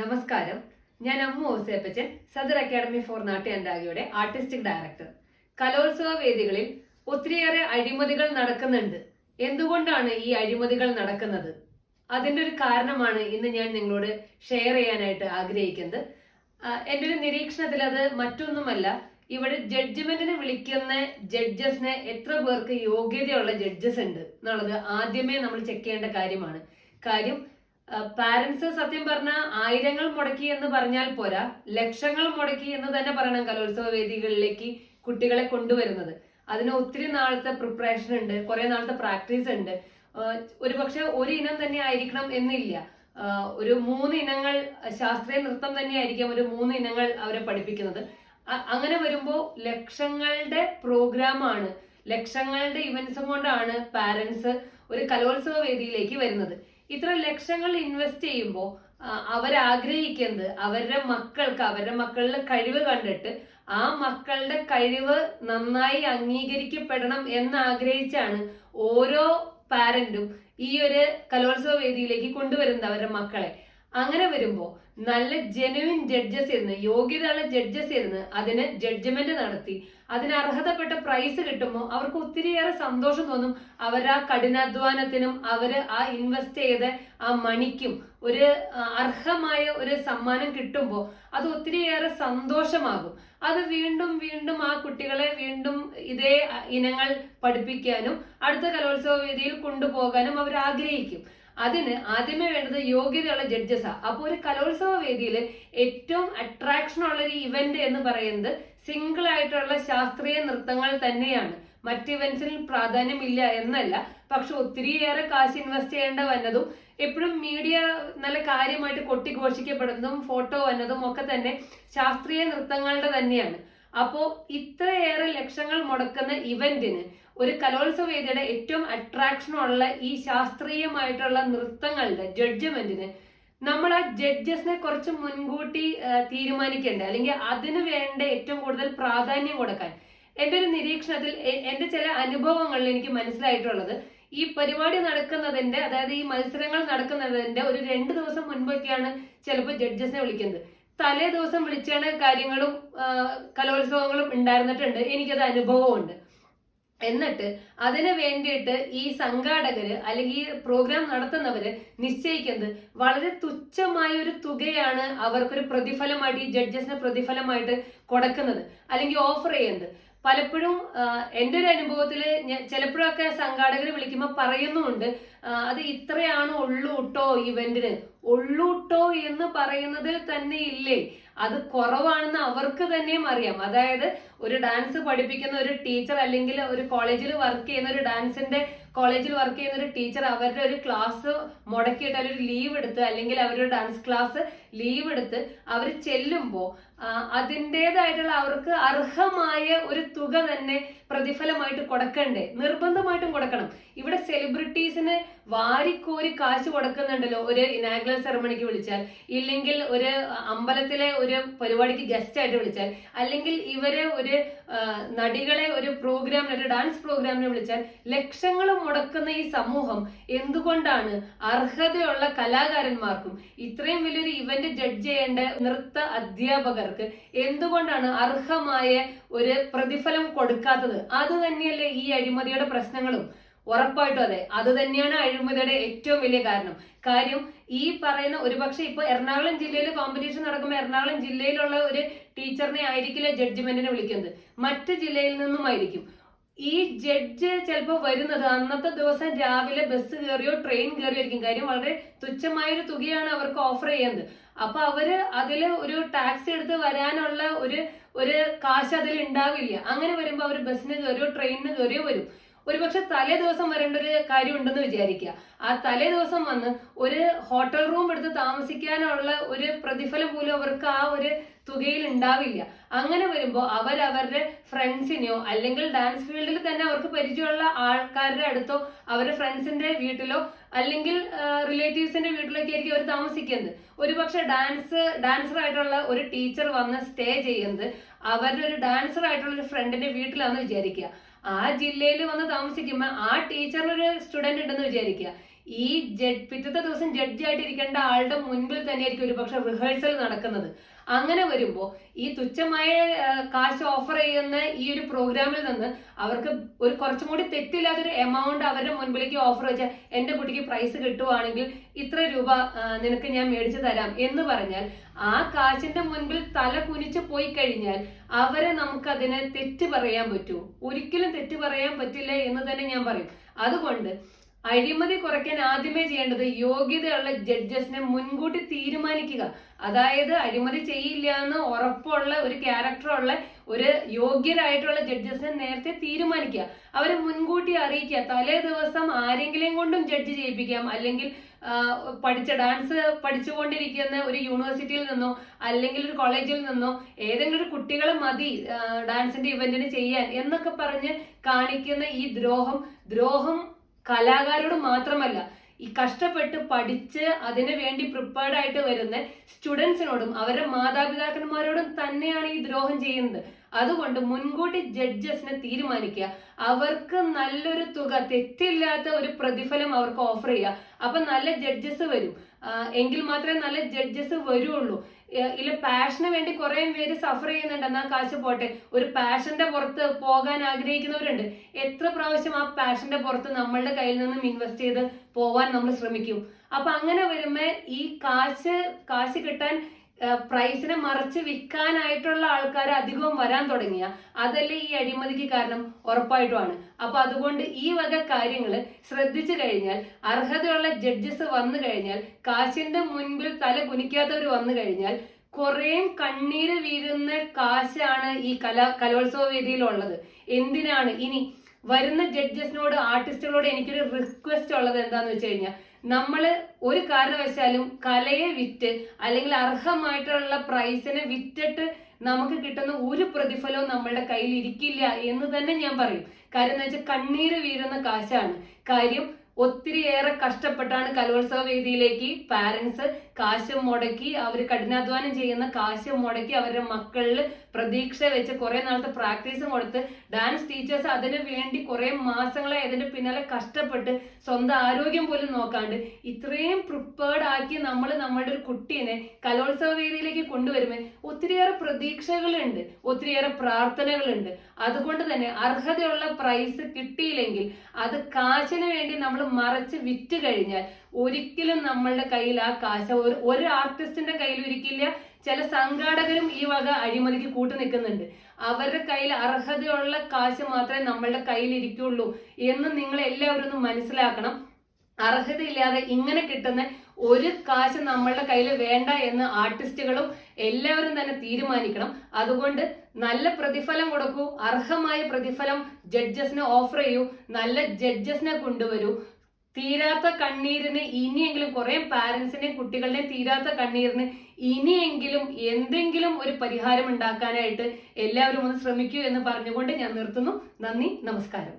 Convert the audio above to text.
നമസ്കാരം. ഞാൻ അമ്മു ഓസേപ്പച്ചൻ സദർ അക്കാദമി ഫോർ നാട്യ അന്താഗിയുടെ ആർട്ടിസ്റ്റിക് ഡയറക്ടർ. കലോത്സവ വേദികളിൽ ഒത്തിരിയേറെ അഴിമതികൾ നടക്കുന്നുണ്ട്. എന്തുകൊണ്ടാണ് ഈ അഴിമതികൾ നടക്കുന്നത്? അതിന്റെ ഒരു കാരണമാണ് ഇന്ന് ഞാൻ നിങ്ങളോട് ഷെയർ ചെയ്യാനായിട്ട് ആഗ്രഹിക്കുന്നത്. എന്റെ ഒരു നിരീക്ഷണത്തിൽ അത് മറ്റൊന്നുമല്ല. ഇവിടെ ജഡ്ജ്മെന്റിന് വിളിക്കുന്ന ജഡ്ജസിനെ എത്ര പേർക്ക് യോഗ്യതയുള്ള ജഡ്ജസ് ഉണ്ട് എന്നുള്ളത് ആദ്യമേ നമ്മൾ ചെക്ക് ചെയ്യേണ്ട കാര്യമാണ്. കാര്യം പാരന്റ്സ് സത്യം പറഞ്ഞ ആയിരങ്ങൾ മുടക്കി എന്ന് പറഞ്ഞാൽ പോരാ. ലക്ഷങ്ങൾ മുടക്കി എന്ന് തന്നെ പറയണം കലോത്സവ വേദികളിലേക്ക് കുട്ടികളെ കൊണ്ടുവരുന്നത്. അതിന് ഒത്തിരി നാളത്തെ പ്രിപ്പറേഷൻ ഉണ്ട് കുറെ നാളത്തെ പ്രാക്ടീസ് ഉണ്ട്. ഒരു പക്ഷെ ഒരു ഇനം തന്നെ ആയിരിക്കണം എന്നില്ല. ഒരു മൂന്ന് ഇനങ്ങൾ ശാസ്ത്രീയ നൃത്തം തന്നെ ആയിരിക്കാം ഒരു മൂന്ന് ഇനങ്ങൾ അവരെ പഠിപ്പിക്കുന്നത്. അങ്ങനെ വരുമ്പോൾ ലക്ഷങ്ങളുടെ പ്രോഗ്രാമാണ് ലക്ഷങ്ങളുടെ ഇവന്റ്സും കൊണ്ടാണ് പാരന്റ്സ് ഒരു കലോത്സവ വേദിയിലേക്ക് വരുന്നത്. ഇത്ര ലക്ഷങ്ങൾ ഇൻവെസ്റ്റ് ചെയ്യുമ്പോൾ അവരാഗ്രഹിക്കുന്നത് അവരുടെ മക്കൾക്ക് അവരുടെ മക്കളുടെ കഴിവ് കണ്ടിട്ട് ആ മക്കളുടെ കഴിവ് നന്നായി അംഗീകരിക്കപ്പെടണം എന്നാഗ്രഹിച്ചാണ് ഓരോ പാരന്റും ഈ ഒരു കലോത്സവ വേദിയിലേക്ക് കൊണ്ടുവരുന്നത് അവരുടെ മക്കളെ. അങ്ങനെ വരുമ്പോ നല്ല ജെനുവിൻ ജഡ്ജസ് ഇരുന്ന് യോഗ്യതയുള്ള ജഡ്ജസ് ഇരുന്ന് അതിന് ജഡ്ജ്മെന്റ് നടത്തി. അതിന് അർഹതപ്പെട്ട പ്രൈസ് കിട്ടുമ്പോൾ അവർക്ക് ഒത്തിരിയേറെ സന്തോഷം തോന്നും. അവർ ആ കഠിനാധ്വാനത്തിനും അവർ ആ ഇൻവെസ്റ്റ് ചെയ്ത ആ മണിക്കും ഒരു അർഹമായ ഒരു സമ്മാനം കിട്ടുമ്പോൾ അത് ഒത്തിരിയേറെ സന്തോഷമാകും. അത് വീണ്ടും വീണ്ടും ആ കുട്ടികളെ വീണ്ടും ഇതേ ഇനങ്ങൾ പഠിപ്പിക്കാനും അടുത്ത കലോത്സവ വേദിയിൽ കൊണ്ടുപോകാനും അവർ ആഗ്രഹിക്കും അതിന് ആദ്യമേ വേണ്ടത് യോഗ്യതയുള്ള ജഡ്ജസാ അപ്പോൾ ഒരു കലോത്സവ വേദിയിൽ ഏറ്റവും അട്രാക്ഷൻ ഉള്ള ഒരു ഇവന്റ് എന്ന് പറയുന്നത് സിംഗിൾ ആയിട്ടുള്ള ശാസ്ത്രീയ നൃത്തങ്ങൾ തന്നെയാണ്. മറ്റ് ഇവന്റ്സിൽ പ്രാധാന്യമില്ല എന്നല്ല. പക്ഷെ ഒത്തിരിയേറെ കാശ് ഇൻവെസ്റ്റ് ചെയ്യേണ്ട വന്നതും എപ്പോഴും മീഡിയ നല്ല കാര്യമായിട്ട് കൊട്ടിഘോഷിക്കപ്പെടുന്നതും ഫോട്ടോ വന്നതും ഒക്കെ തന്നെ ശാസ്ത്രീയ നൃത്തങ്ങളുടെ തന്നെയാണ്. അപ്പോൾ ഇത്രയേറെ ലക്ഷങ്ങൾ മുടക്കുന്ന ഇവന്റിന് ഒരു കലോത്സവ വേദിയുടെ ഏറ്റവും അട്രാക്ഷൻ ഉള്ള ഈ ശാസ്ത്രീയമായിട്ടുള്ള നൃത്തങ്ങളുടെ ജഡ്ജ്മെന്റിന് നമ്മൾ ആ ജഡ്ജസിനെ കുറച്ച് മുൻകൂട്ടി തീരുമാനിക്കേണ്ട? അല്ലെങ്കിൽ അതിന് വേണ്ട ഏറ്റവും കൂടുതൽ പ്രാധാന്യം കൊടുക്കാൻ. എന്റെ ഒരു നിരീക്ഷണത്തിൽ എന്റെ ചില അനുഭവങ്ങളിൽ എനിക്ക് മനസ്സിലായിട്ടുള്ളത് ഈ പരിപാടി നടക്കുന്നതിന്റെ അതായത് ഈ മത്സരങ്ങൾ നടക്കുന്നതിന്റെ ഒരു രണ്ട് ദിവസം മുൻപൊക്കെയാണ് ചിലപ്പോൾ ജഡ്ജസിനെ വിളിക്കുന്നത്. തലേ ദിവസം വിളിച്ചാണ് കാര്യങ്ങളും കലോത്സവങ്ങളും ഉണ്ടായിരുന്നിട്ടുണ്ട്. എനിക്കത് അനുഭവമുണ്ട്. എന്നിട്ട് അതിന് വേണ്ടിയിട്ട് ഈ സംഘാടകര് അല്ലെങ്കിൽ പ്രോഗ്രാം നടത്തുന്നവര് നിശ്ചയിക്കുന്നത് വളരെ തുച്ഛമായ ഒരു തുകയാണ് അവർക്കൊരു പ്രതിഫലമായിട്ട് ഈ ജഡ്ജസിന് പ്രതിഫലമായിട്ട് കൊടുക്കുന്നത്. അല്ലെങ്കിൽ ഓഫർ ചെയ്യുന്നത്. പലപ്പോഴും എന്റെ ഒരു അനുഭവത്തിൽ ചിലപ്പോഴൊക്കെ സംഘാടകർ വിളിക്കുമ്പോൾ പറയുന്നുമുണ്ട് അത് ഇത്രയാണ് ഉള്ളൂ കേട്ടോ ഇവന്റിന് ഉള്ളൂ ട്ടോ എന്ന് പറയുന്നതിൽ തന്നെ ഇല്ലേ? അത് കുറവാണെന്ന് അവർക്ക് തന്നെയും അറിയാം. അതായത് ഒരു ഡാൻസ് പഠിപ്പിക്കുന്ന ഒരു ടീച്ചർ അല്ലെങ്കിൽ ഒരു കോളേജിൽ വർക്ക് ചെയ്യുന്ന ഒരു ഡാൻസിന്റെ കോളേജിൽ വർക്ക് ചെയ്യുന്ന ഒരു ടീച്ചർ അവരുടെ ഒരു ക്ലാസ് മുടക്കിയിട്ട് അവരൊരു ലീവ് എടുത്ത് അല്ലെങ്കിൽ അവരുടെ ഡാൻസ് ക്ലാസ് ലീവ് എടുത്ത് അവർ ചെല്ലുമ്പോൾ അതിന്റെതായിട്ടുള്ള അവർക്ക് അർഹമായ ഒരു തുക തന്നെ പ്രതിഫലമായിട്ട് കൊടുക്കണ്ടേ? നിർബന്ധമായിട്ടും കൊടുക്കണം. ഇവിടെ സെലിബ്രിറ്റീസിന് വാരിക്കോരി കാശ് കൊടുക്കുന്നുണ്ടല്ലോ ഒരു ഇനാഗ്രൽ സെറമണിക്ക് വിളിച്ചാൽ. ഇല്ലെങ്കിൽ ഒരു അമ്പലത്തിലെ ഒരു പരിപാടിക്ക് ഗസ്റ്റ് ആയിട്ട് വിളിച്ചാൽ. അല്ലെങ്കിൽ ഇവരെ ഒരു നടികളെ ഒരു പ്രോഗ്രാമിന് ഒരു ഡാൻസ് പ്രോഗ്രാമിനെ വിളിച്ചാൽ ലക്ഷങ്ങൾ മുടക്കുന്ന ഈ സമൂഹം എന്തുകൊണ്ടാണ് അർഹതയുള്ള കലാകാരന്മാർക്കും ഇത്രയും വലിയൊരു ഇവന്റ് ജഡ്ജ് ചെയ്യേണ്ട നൃത്ത അധ്യാപകർക്ക് എന്തുകൊണ്ടാണ് അർഹമായ ഒരു പ്രതിഫലം കൊടുക്കാത്തത്? അത് തന്നെയല്ലേ ഈ അഴിമതിയുടെ പ്രശ്നങ്ങളും. ഉറപ്പായിട്ടും അതെ. അത് തന്നെയാണ് അഴിമതിയുടെ ഏറ്റവും വലിയ കാരണം. കാര്യം ഈ പറയുന്ന ഒരുപക്ഷെ ഇപ്പൊ എറണാകുളം ജില്ലയിൽ കോമ്പറ്റീഷൻ നടക്കുമ്പോൾ എറണാകുളം ജില്ലയിലുള്ള ഒരു ടീച്ചറിനെ ആയിരിക്കില്ല ജഡ്ജ്മെന്റിനെ വിളിക്കുന്നത്. മറ്റ് ജില്ലയിൽ നിന്നുമായിരിക്കും ഈ ജഡ്ജ് ചിലപ്പോൾ വരുന്നത് അന്നത്തെ ദിവസം രാവിലെ ബസ് കയറിയോ ട്രെയിൻ കയറിയോ ആയിരിക്കും കാര്യം വളരെ തുച്ഛമായൊരു തുകയാണ് അവർക്ക് ഓഫർ ചെയ്യുന്നത്. അപ്പൊ അവർ അതിൽ ഒരു ടാക്സി എടുത്ത് വരാനുള്ള ഒരു ഒരു കാശ് അതിൽ ഉണ്ടാവില്ല. അങ്ങനെ വരുമ്പോൾ അവർ ബസ്സിന് കയറിയോ ട്രെയിനിന് കയറിയോ വരും. ഒരുപക്ഷെ തലേ ദിവസം വരേണ്ട ഒരു കാര്യം ഉണ്ടെന്ന് വിചാരിക്കുക. ആ തലേ ദിവസം വന്ന് ഒരു ഹോട്ടൽ റൂം എടുത്ത് താമസിക്കാനുള്ള ഒരു പ്രതിഫലം പോലും അവർക്ക് ആ ഒരു തുകയിൽ ഉണ്ടാവില്ല. അങ്ങനെ വരുമ്പോൾ അവർ അവരുടെ ഫ്രണ്ട്സിനെയോ അല്ലെങ്കിൽ ഡാൻസ് ഫീൽഡിൽ തന്നെ അവർക്ക് പരിചയമുള്ള ആൾക്കാരുടെ അടുത്തോ അവരുടെ ഫ്രണ്ട്സിന്റെ വീട്ടിലോ അല്ലെങ്കിൽ റിലേറ്റീവ്സിന്റെ വീട്ടിലൊക്കെ ആയിരിക്കും അവർ താമസിക്കുന്നത്. ഒരുപക്ഷെ ഡാൻസ് ഡാൻസർ ആയിട്ടുള്ള ഒരു ടീച്ചർ വന്ന് സ്റ്റേ ചെയ്യുന്നത് അവരുടെ ഒരു ഡാൻസർ ആയിട്ടുള്ള ഒരു ഫ്രണ്ടിന്റെ വീട്ടിലാണെന്ന് വിചാരിക്കുക. ആ ജില്ലയിൽ വന്ന് താമസിക്കുമ്പോൾ ആ ടീച്ചറിനൊരു സ്റ്റുഡന്റ് ഉണ്ടെന്ന് വിചാരിക്കുക. ഈ ജഡ് പിറ്റത്തെ ദിവസം ജഡ്ജി ആയിട്ട് ഇരിക്കേണ്ട ആളുടെ മുൻപിൽ തന്നെയായിരിക്കും ഒരു പക്ഷെ റിഹേഴ്സൽ നടക്കുന്നത്. അങ്ങനെ വരുമ്പോൾ ഈ തുച്ഛമായ കാശ് ഓഫർ ചെയ്യുന്ന ഈ ഒരു പ്രോഗ്രാമിൽ നിന്ന് അവർക്ക് ഒരു കുറച്ചും കൂടി തെറ്റില്ലാത്തൊരു എമൗണ്ട് അവരുടെ മുൻപിലേക്ക് ഓഫർ വെച്ചാൽ എന്റെ കുട്ടിക്ക് പ്രൈസ് കിട്ടുവാണെങ്കിൽ ഇത്ര രൂപ നിനക്ക് ഞാൻ മേടിച്ചു തരാം എന്ന് പറഞ്ഞാൽ ആ കാശിന്റെ മുൻപിൽ തല കുനിച്ച് പോയി കഴിഞ്ഞാൽ അവരെ നമുക്ക് അതിനെ തെറ്റ് പറയാൻ പറ്റൂ. ഒരിക്കലും തെറ്റ് പറയാൻ പറ്റില്ല എന്ന് തന്നെ ഞാൻ പറയും. അതുകൊണ്ട് അഴിമതി കുറയ്ക്കാൻ ആദ്യമേ ചെയ്യേണ്ടത് യോഗ്യതയുള്ള ജഡ്ജസിനെ മുൻകൂട്ടി തീരുമാനിക്കുക. അതായത് അഴിമതി ചെയ്യില്ല എന്ന് ഉറപ്പുള്ള ഒരു ക്യാരക്ടറുള്ള ഒരു യോഗ്യരായിട്ടുള്ള ജഡ്ജസിനെ നേരത്തെ തീരുമാനിക്കുക. അവരെ മുൻകൂട്ടി അറിയിക്കുക. തലേ ദിവസം ആരെങ്കിലും കൊണ്ടും ജഡ്ജ് ചെയ്യിപ്പിക്കാം അല്ലെങ്കിൽ പഠിച്ച ഡാൻസ് പഠിച്ചുകൊണ്ടിരിക്കുന്ന ഒരു യൂണിവേഴ്സിറ്റിയിൽ നിന്നോ അല്ലെങ്കിൽ ഒരു കോളേജിൽ നിന്നോ ഏതെങ്കിലും ഒരു കുട്ടികളെ മതി ഡാൻസിന്റെ ഇവന്റിന് ചെയ്യാൻ എന്നൊക്കെ പറഞ്ഞ് കാണിക്കുന്ന ഈ ദ്രോഹം ദ്രോഹം കലാകാരോട് മാത്രമല്ല ഈ കഷ്ടപ്പെട്ട് പഠിച്ച് അതിനു വേണ്ടി പ്രിപ്പയർഡ് ആയിട്ട് വരുന്ന സ്റ്റുഡൻസിനോടും അവരുടെ മാതാപിതാക്കന്മാരോടും തന്നെയാണ് ഈ ദ്രോഹം ചെയ്യുന്നത്. അതുകൊണ്ട് മുൻകൂട്ടി ജഡ്ജസിനെ തീരുമാനിക്കുക. അവർക്ക് നല്ലൊരു തുക തെറ്റില്ലാത്ത ഒരു പ്രതിഫലം അവർക്ക് ഓഫർ ചെയ്യുക. അപ്പൊ നല്ല ജഡ്ജസ് വരും. എങ്കിൽ മാത്രമേ നല്ല ജഡ്ജസ് വരുള്ളൂ. ഇല്ല പാഷന് വേണ്ടി കുറെ പേര് സഫർ ചെയ്യുന്നുണ്ട്. എന്നാ കാശ് പോട്ടെ. ഒരു പാഷന്റെ പുറത്ത് പോകാൻ ആഗ്രഹിക്കുന്നവരുണ്ട്. എത്ര പ്രാവശ്യം ആ പാഷന്റെ പുറത്ത് നമ്മളുടെ കയ്യിൽ നിന്നും ഇൻവെസ്റ്റ് ചെയ്ത് പോവാൻ നമ്മൾ ശ്രമിക്കും. അപ്പൊ അങ്ങനെ വരുമ്പോ ഈ കാശ് കാശ് കിട്ടാൻ പ്രൈസിനെ മറിച്ച് വിൽക്കാനായിട്ടുള്ള ആൾക്കാർ അധികവും വരാൻ തുടങ്ങിയ അതല്ലേ ഈ അഴിമതിക്ക് കാരണം ഉറപ്പായിട്ടുമാണ്. അപ്പൊ അതുകൊണ്ട് ഈ വക കാര്യങ്ങൾ ശ്രദ്ധിച്ചു കഴിഞ്ഞാൽ അർഹതയുള്ള ജഡ്ജസ് വന്നു കഴിഞ്ഞാൽ കാശിന്റെ മുൻപിൽ തല കുനിക്കാത്തവർ വന്നു കഴിഞ്ഞാൽ കുറേയും കണ്ണീര് വീഴുന്ന കാശാണ് ഈ കലാ കലോത്സവ വേദിയിലുള്ളത്. എന്തിനാണ്? ഇനി വരുന്ന ജഡ്ജസിനോട് ആർട്ടിസ്റ്റുകളോട് എനിക്കൊരു റിക്വസ്റ്റ് ഉള്ളത് എന്താന്ന് വെച്ച് കഴിഞ്ഞാൽ നമ്മൾ ഒരു കാരണവശാലും കലയെ വിറ്റ് അല്ലെങ്കിൽ അർഹമായിട്ടുള്ള പ്രൈസിനെ വിറ്റിട്ട് നമുക്ക് കിട്ടുന്ന ഒരു പ്രതിഫലവും നമ്മളുടെ കയ്യിൽ ഇരിക്കില്ല എന്ന് തന്നെ ഞാൻ പറയും. കാര്യം എന്ന് വെച്ചാൽ കണ്ണീര് വീഴുന്ന കാശാണ്. കാര്യം ഒത്തിരിയേറെ കഷ്ടപ്പെട്ടാണ് കലോത്സവ വേദിയിലേക്ക് പാരന്റ്സ് കാശ് മുടക്കി അവർ കഠിനാധ്വാനം ചെയ്യുന്ന കാശ് മുടക്കി അവരുടെ മക്കളിൽ പ്രതീക്ഷ വെച്ച് കുറെ നാളത്തെ പ്രാക്ടീസും കൊടുത്ത് ഡാൻസ് ടീച്ചേഴ്സ് അതിന് വേണ്ടി കുറെ മാസങ്ങളെ അതിന്റെ പിന്നാലെ കഷ്ടപ്പെട്ട് സ്വന്തം ആരോഗ്യം പോലും നോക്കാണ്ട് ഇത്രയും പ്രിപ്പേർഡ് ആക്കി നമ്മൾ നമ്മുടെ ഒരു കുട്ടീനെ കലോത്സവ വേദിയിലേക്ക് കൊണ്ടുവരുമ്പോൾ ഒത്തിരിയേറെ പ്രതീക്ഷകളുണ്ട് ഒത്തിരിയേറെ പ്രാർത്ഥനകളുണ്ട്. അതുകൊണ്ട് തന്നെ അർഹതയുള്ള പ്രൈസ് കിട്ടിയില്ലെങ്കിൽ അത് കാശിന് വേണ്ടി നമ്മൾ മറച്ച് വിറ്റ് കഴിഞ്ഞാൽ ഒരിക്കലും നമ്മളുടെ കയ്യിൽ ആ കാശ ഒരു ആർട്ടിസ്റ്റിന്റെ കയ്യിൽ ഒരിക്കില്ല ചില സംഘാടകരും ഈ വക അഴിമതിക്ക് കൂട്ടു നിൽക്കുന്നുണ്ട്. അവരുടെ കയ്യിൽ അർഹതയുള്ള കാശ് മാത്രമേ നമ്മളുടെ കയ്യിൽ ഇരിക്കുള്ളൂ എന്ന് നിങ്ങൾ എല്ലാവരും ഒന്ന് മനസ്സിലാക്കണം. അർഹതയില്ലാതെ ഇങ്ങനെ കിട്ടുന്ന ഒരു കാശ് നമ്മളുടെ കയ്യിൽ വേണ്ട എന്ന് ആർട്ടിസ്റ്റുകളും എല്ലാവരും തന്നെ തീരുമാനിക്കണം. അതുകൊണ്ട് നല്ല പ്രതിഫലം കൊടുക്കൂ അർഹമായ പ്രതിഫലം ജഡ്ജസിനെ ഓഫർ ചെയ്യൂ നല്ല ജഡ്ജസിനെ കൊണ്ടുവരൂ. തീരാത്ത കണ്ണീരിന് ഇനിയെങ്കിലും കുറെ പാരന്റ്സിന്റെയും കുട്ടികളുടെയും തീരാത്ത കണ്ണീരിന് ഇനിയെങ്കിലും എന്തെങ്കിലും ഒരു പരിഹാരം ഉണ്ടാക്കാനായിട്ട് എല്ലാവരും ഒന്ന് ശ്രമിക്കൂ എന്ന് പറഞ്ഞുകൊണ്ട് ഞാൻ നിർത്തുന്നു. നന്ദി നമസ്കാരം.